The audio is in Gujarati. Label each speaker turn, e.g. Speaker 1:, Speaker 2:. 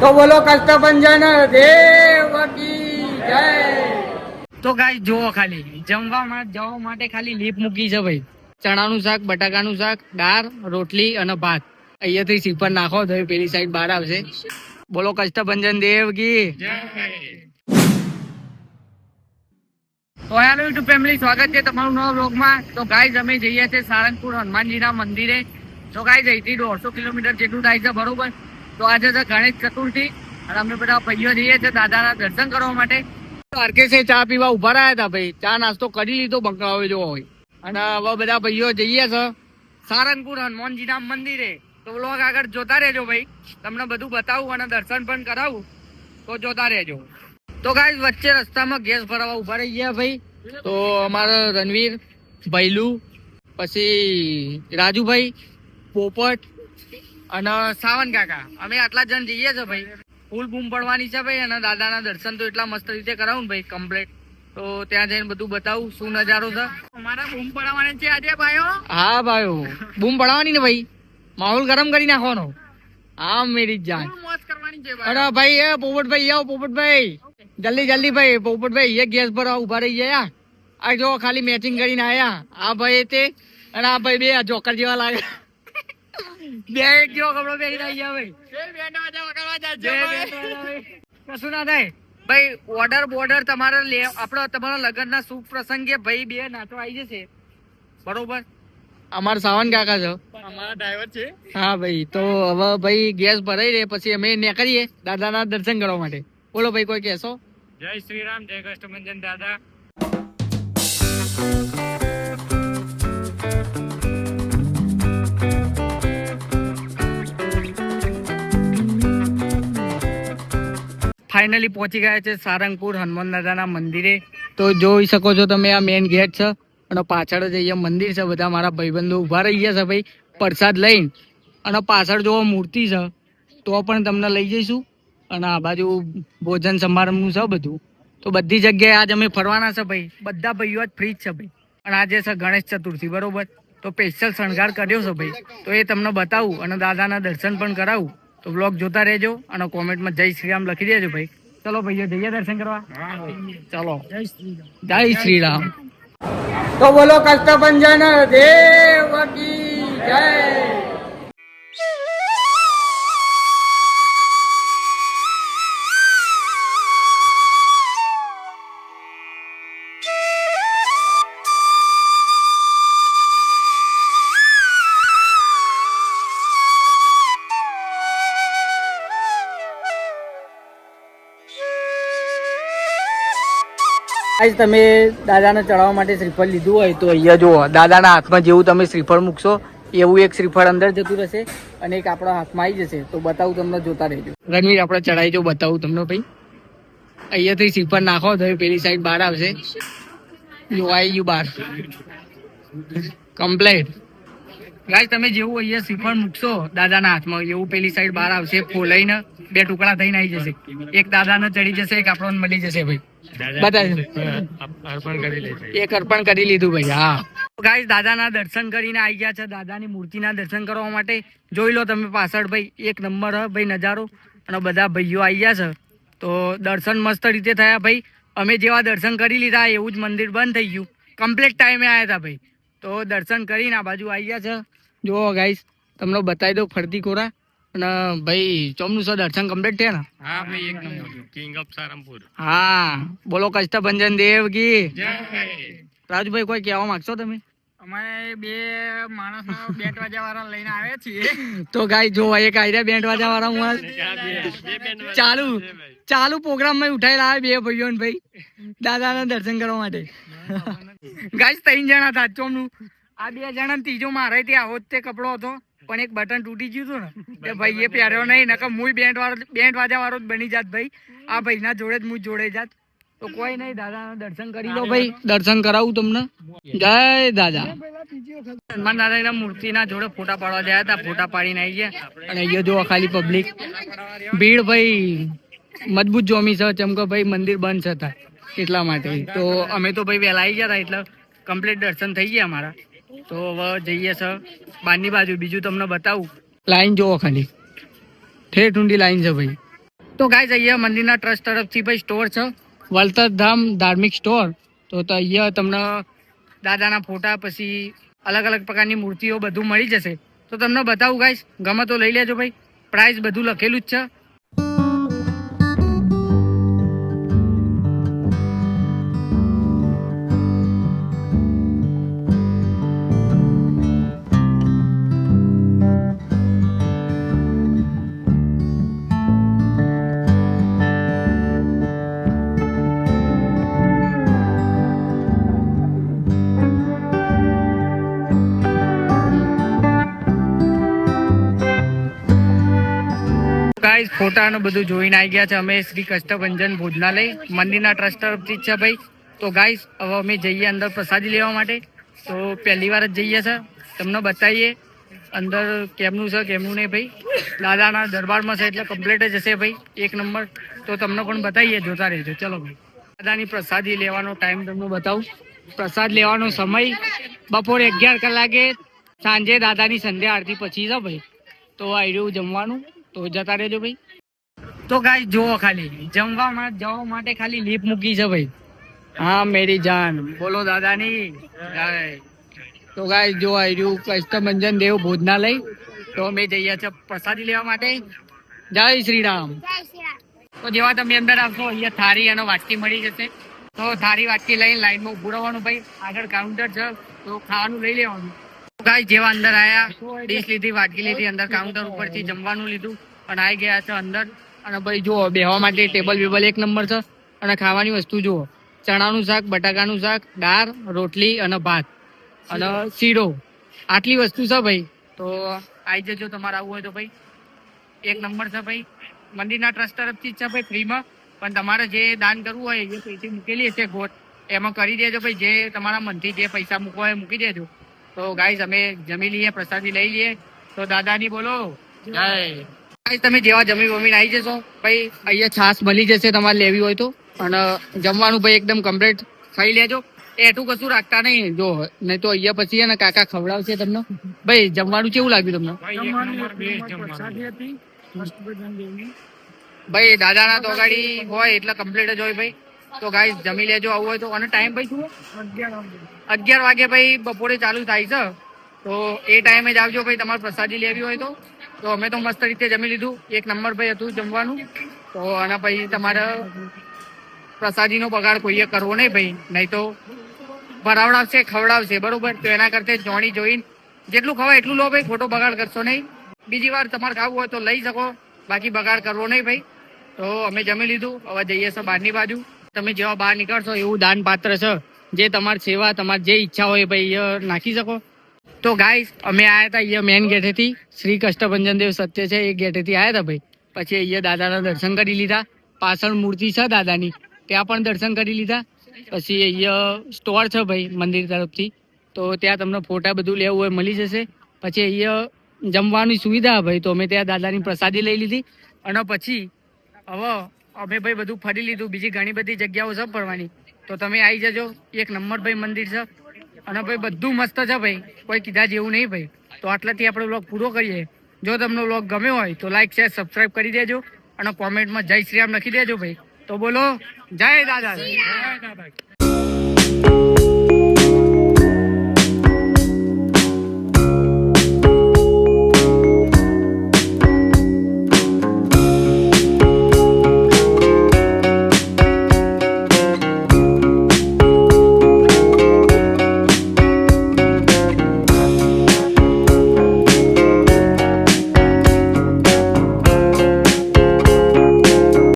Speaker 1: તો બોલો કષ્ટભંજન દેવ કી જય. તો ગાય જુઓ ખાલી. જમવા માટે જવા માટે ખાલી લીપ મૂકી છે ભાઈ. ચણાનું શાક બટાકાનું શાક દાળ રોટલી અને ભાત. અહીંયાથી સીપર નાખો તો પેલી સાઈડ બહાર આવશે. બોલો કષ્ટભંજન દેવ કી. તો હેલો યુટ્યુબ ફેમિલી સ્વાગત છે તમારું નવા બ્લોગમાં તો ગાય અમે જઈએ છીએ સારંગપુર હનુમાનજીના મંદિરે. તો ગાય અહીંથી દોઢસો કિલોમીટર જેટલું થાય છે બરોબર? તો આજે છે ગણેશ ચતુર્થી અને અમે બધા ભાઈઓ જઈએ છીએ દાદાના દર્શન કરવા માટે. અર્કેશે ચા પીવા ઊભા રહ્યા હતા ભાઈ. ચા નાસ્તો કરી લીધો બંકાવે જેવો હોય. અને હવે બધા ભાઈઓ જઈએ છે સારંગપુર હનુમાનજીના મંદિરે. તો બ્લોગ આગળ જોતા રહેજો ભાઈ. તમને બધું બતાવું અને દર્શન પણ કરાવું. તો જોતા રહેજો. તો ગાઈસ વચ્ચે રસ્તામાં ગેસ ભરાવા ઊભા રહી ગયા ભાઈ. તો અમારા રણવીર, ભૈલુ, પછી રાજુભાઈ, પોપટ અને સાવન કાકા અમે આટલા જણ જઈએ છે ભાઈ. ફૂલ બૂમ પડવાની છે ભાઈ અને દાદાના દર્શન તો એટલા મસ્ત રીતે કરાવું ને ભાઈ કમ્પ્લીટ તો ત્યાં જઈને બધું બતાવું શું નજારો છે.
Speaker 2: અમારા બૂમ પડાવવાની છે આજે ભાઈઓ.
Speaker 1: હા ભાઈઓ બૂમ પડવાની ને ભાઈ. માહોલ ગરમ કરી નાખવાનો. હા મેરી જાન. અરે ભાઈ એ પોપટભાઈ આવો પોપટભાઈ. જલ્દી જલ્દી ભાઈ પોપટભાઈ એ ગેસ પર ઊભા રહી ગયા. આ જો ખાલી મેચિંગ કરીને આયા. આ ભાઈ તે અને આ ભાઈ બે જોકર જેવા લાગે. બે જેવો કપડો પહેરી આવી ગયા ભાઈ બે બેન્ડ વાળા ભાઈ. કશું ના થાય. ભાઈ ઓર્ડર બોર્ડર તમારે લે આપણો તમારા લગ્નના શુભ પ્રસંગે ભાઈ બે નાચો આવી જશે. બરોબર? અમારા સાવન કાકા છે.
Speaker 2: અમારા ડ્રાઈવર છે.
Speaker 1: હા ભાઈ તો હવે ભાઈ ગેસ ભરાઈ રહે પછી અમે નીકળીએ દાદાના દર્શન કરવા માટે. બોલો ભાઈ કોઈ કહેશો?
Speaker 2: જય શ્રી રામ જય કષ્ટભંજન દાદા.
Speaker 1: ફાઇનલી પહોંચી ગયા છે સારંગપુર હનુમાન દાદાના મંદિરે. તો જોઈ શકો છો તમે આ મેઇન ગેટ છે. અને પાછળ જ અહીંયા મંદિર છે. બધા મારા ભાઈબંધો ઊભા રહી ગયા છે ભાઈ. પ્રસાદ લઈને. અને પાછળ જો મૂર્તિ છે, તો પણ તમને લઈ જઈશું. અને આ બાજુ ભોજન સમારંભનું છે બધું. તો બધી જગ્યાએ આજ અમે ફરવાના છે ભાઈ. બધા ભાઈઓ જ ફ્રી જ છે ભાઈ. અને આજે છે ગણેશ ચતુર્થી, બરોબર? તો સ્પેશિયલ શણગાર કર્યો છે ભાઈ. તો એ તમને બતાવું અને દાદાના દર્શન પણ કરાવું. તો બ્લોગ જોતા રહેજો અને કોમેન્ટમાં જય શ્રી રામ લખી દેજો ભાઈ. ચલો ભાઈઓ જઈએ દર્શન કરવા. ચલો. જય શ્રી રામ. તો બોલો કષ્ટભંજન દેવ કી જય. આજ તમે દાદાને ચડાવવા માટે શ્રીફળ લીધું હોય તો અહીંયા જુઓ, દાદાના હાથમાં જેવું તમે શ્રીફળ મૂકશો, એવું એક શ્રીફળ અંદર જતું રહેશે અને એક આપણા હાથમાં આવી જશે. તો બતાવું તમને, જોતા રહેજો. રણવીર, આપણે ચડાવી જો બતાવું તમને ભાઈ. અહીંયાથી શ્રીફળ નાખો, તો પેલી સાઈડ બહાર આવશે. યુ આઈ ગયું બહાર. કમ્પ્લેટ ગાઈસ તમે જેવું અહીંયા શ્રીફળ મૂકશો દાદાના હાથમાં. એવું પેલી સાઈડ બહાર આવશે ફોલાઈને બે ટુકડા થઈને આવી જશે. એક દાદાને ચડી જશે એક આપણો મળી જશે ભાઈ. બતાવી એક અર્પણ કરી લીધું ભાઈ હા. ગાય દાદાના દર્શન કરીને આવી ગયા છે. દાદાની મૂર્તિના દર્શન કરવા માટે જોઈ લો તમે પાછળ ભાઈ એક નંબર ભાઈ નજારો. અને બધા ભાઈઓ આવી ગયા છે. તો દર્શન મસ્ત રીતે થયા ભાઈ. અમે જેવા દર્શન કરી લીધા એવું જ મંદિર બંધ થઈ ગયું. કમ્પ્લીટ ટાઈમે આવ્યા હતા ભાઈ. તો દર્શન કરીને આ બાજુ આવી ગયા છે. જુઓ ગાઈસ તમને બતાવી દઉં ફરતી કોરા. અને ભાઈ ચોમનું સર દર્શન કમ્પ્લીટ થયા ને?
Speaker 2: હા ભાઈ એક નંબર. કિંગ ઓફ સારંગપુર
Speaker 1: હા બોલો કષ્ટભંજન દેવ કી
Speaker 2: જય
Speaker 1: રાજુભાઈ કોઈ કહેવા માંગશો તમે?
Speaker 2: અમે બે માણસ બેટ વાજા વાળા લઈને આવ્યા છીએ.
Speaker 1: તો ગાય જો એક આઈડિયા બેટ વાજા વાળા હું ચાલુ ચાલુ પ્રોગ્રામમાં ઉઠાયેલા આવે બે ભાઈઓ ને ભાઈ. દાદાના દર્શન કરવા માટે. ગાઈસ ત્રણ જણા હતા ચોમનું. આ બે જણા ત્રીજો મારે ત્યાં આવો જ તે કપડો હતો. પણ એક બટન તૂટી ગયું હતું ને. ભાઈ એ પહેર્યો નહીં નકર હું બેન્ડ વાળો બેન્ડ વાજા વાળો જ બની જાત ભાઈ. આ ભાઈ ના જોડે જ હું જોડે જાત. તો કોઈ નહીં દાદા દર્શન કરી લો ભાઈ. દર્શન કરાવું તમને. જય દાદા. હનુમાન દાદા મૂર્તિ ના જોડે ફોટા પાડવા ગયા હતા. ફોટા પાડીને આવી ગયા. અને અહીંયા જો ખાલી પબ્લિક ભીડ ભાઈ મજબૂત જોમી છે. ચમકો ભાઈ મંદિર બંધ હતા એટલા માટે. તો અમે તો ભાઈ વહેલા આવી ગયા હતા એટલે કમ્પ્લીટ દર્શન થઈ ગયા અમારા. તો હવે જઈએ સર. બહારની બાજુ. બીજું તમને બતાવું. લાઈન જોવો ખાલી. ઠેર ઠુંડી લાઈન છે ભાઈ. તો ગાય જઈએ મંદિરના ટ્રસ્ટ તરફથી ભાઈ સ્ટોર છે. વલતર ધામ ધાર્મિક સ્ટોર તો તો અહીંયા તમને દાદાના ફોટા પછી અલગ અલગ પ્રકારની મૂર્તિઓ બધું મળી જશે. તો તમને બતાવું ગાઈશ ગમે તો લઈ લેજો ભાઈ. પ્રાઇસ બધું લખેલું જ છે. ફોટાનું બધું જોઈને આવી ગયા છે. અમે શ્રી કષ્ટભંજન ભોજનાલય, મંદિરના ટ્રસ્ટ તરફથી છે ભાઈ. તો ગાઈસ હવે અમે જઈએ અંદર પ્રસાદી લેવા માટે. તો પહેલી વાર જ જઈએ છે. તમને બતાવીએ અંદર કેમનું છે, કેમનું નહીં ભાઈ. દાદાના દરબારમાં છે એટલે કમ્પ્લીટ જ હશે ભાઈ, એક નંબર. તો તમને પણ બતાવીએ, જોતા રહેજો. ચલો ભાઈ. દાદાની પ્રસાદી લેવાનો ટાઈમ તમને બતાવું. પ્રસાદ લેવાનો સમય બપોરે અગિયાર કલાકે, સાંજે દાદાની સંધ્યા આરતી પછી છે ભાઈ. તો આવ્યું જમવાનું. તો જતા રહેજો ભાઈ. તો ગાઈ જુઓ ખાલી. જમવા માટે જવા માટે ખાલી લીપ મૂકી છે ભાઈ. હા, મેરી જાન. બોલો દાદાની. તો ગાઈ જો આવ્યું કષ્ટભંજન દેવ ભોજનાલય, તો અમે જઈએ છીએ પ્રસાદી લેવા માટે. જય શ્રી તો જેવા તમે અંદર આવશો, અહીંયા થારી અને વાટકી મળી જશે. તો થારી, વાટકી લઈને લાઈનમાં ઉભું રહેવાનું ભાઈ. આગળ કાઉન્ટર છે, તો ખાવાનું લઈ લેવાનું. ગાઈ જેવા અંદર આયા, ડીશ લીધી, વાટકી લીધી, અંદર કાઉન્ટર ઉપરથી જમવાનું લીધું. અને આવી ગયા છે અંદર. અને ભાઈ જુઓ બેહવા માટે ટેબલ બેબલ એક નંબર છે. અને ખાવાની વસ્તુ જુઓ ચણાનું શાક બટાકાનું શાક દાળ રોટલી અને ભાત. અને શીરો. આટલી વસ્તુ છે ભાઈ. તો આવી જજો તમારે આવવું હોય તો ભાઈ. એક નંબર છે ભાઈ. મંદિરના ટ્રસ્ટ તરફથી જ છે ભાઈ ફ્રીમાં પણ તમારે જે દાન કરવું હોય એ પૈસા મૂકેલી હશે ગોટ. એમાં કરી દેજો ભાઈ જે તમારા મનથી જે પૈસા મૂકવા હોય એ મૂકી દેજો. તો ગાઈઝ અમે જમી લઈએ પ્રસાદી લઈ લઈએ. તો દાદાની બોલો. જય. ગાઈઝ તમે જેવા જમી વમીને આવી જશો. ભાઈ અહીંયા છાસ મળી જશે તમારે લેવી હોય તો. અને જમવાનું ભાઈ એકદમ કમ્પ્લીટ ખાઈ લેજો. એઠું કશું રાખતા નહીં. જો નહીં તો અહીંયા પછી છે ને કાકા ખવડાવશે તમને. ભાઈ જમવાનું કેવું લાગ્યું તમને? ભાઈ દાદાના તો ગાડી હોય એટલે કમ્પ્લીટ જ હોય ભાઈ. તો ગાઈસ જમી લેજો આવું હોય તો. અને ટાઈમ ભાઈ શું? અગિયાર વાગે. ભાઈ બપોરે ચાલુ થાય છે. તો એ ટાઈમે જ આવજો ભાઈ તમારે પ્રસાદી લેવી હોય તો. તો અમે તો મસ્ત રીતે જમી લીધું. એક નંબર ભાઈ હતું જમવાનું. તો અને પછી તમારે પ્રસાદીનો બગાડ કોઈએ કરવો નહીં ભાઈ. નહીં તો ભરાવડાવશે, ખવડાવશે, બરોબર? તો એના કરતા જોણી જોઈને જેટલું ખવાય એટલું લો ભાઈ, ખોટો બગાડ કરશો નહીં. બીજી વાર તમારે ખાવું હોય તો લઈ શકો. બાકી બગાડ કરવો નહીં ભાઈ. તો અમે જમી લીધું. હવે જઈએ છીએ બહારની બાજુ. તમે જેવા બહાર નીકળશો એવું દાન પાત્ર છે. જે તમારી સેવા, તમારી જે ઈચ્છા હોય ભાઈ નાખી શકો. તો ગાઈસ અમે આયા હતા અહીંયા મેન ગેટેથી શ્રી કષ્ટભંજન દેવ સત્ય છે, એ ગેટેથી આવ્યા હતા ભાઈ. પછી અહીંયા દાદાના દર્શન કરી લીધા. પાછળ મૂર્તિ છે દાદાની. ત્યાં પણ દર્શન કરી લીધા. પછી અહીંયા સ્ટોર છે ભાઈ, મંદિર તરફથી. તો ત્યાં તમને ફોટા બધું લેવું હોય, મળી જશે. પછી અહીંયા જમવાની સુવિધા ભાઈ, તો અમે ત્યાં દાદાની પ્રસાદી લઈ લીધી. અને પછી હવે અમે ભાઈ બધું ફરી લીધું. બીજી ઘણી બધી જગ્યાઓ છે ફરવાની. તો તમે આવી જજો. એક નંબર ભાઈ મંદિર છે. અને ભાઈ બધું મસ્ત છે ભાઈ. કોઈ કીધા જેવું નહીં ભાઈ. તો આટલાથી આપણે વ્લોગ પૂરો કરીએ. જો તમને વ્લોગ ગમ્યો હોય તો લાઈક શેર સબસ્ક્રાઇબ કરી દેજો અને કોમેન્ટમાં જય શ્રી રામ લખી દેજો ભાઈ. તો બોલો જય દાદા.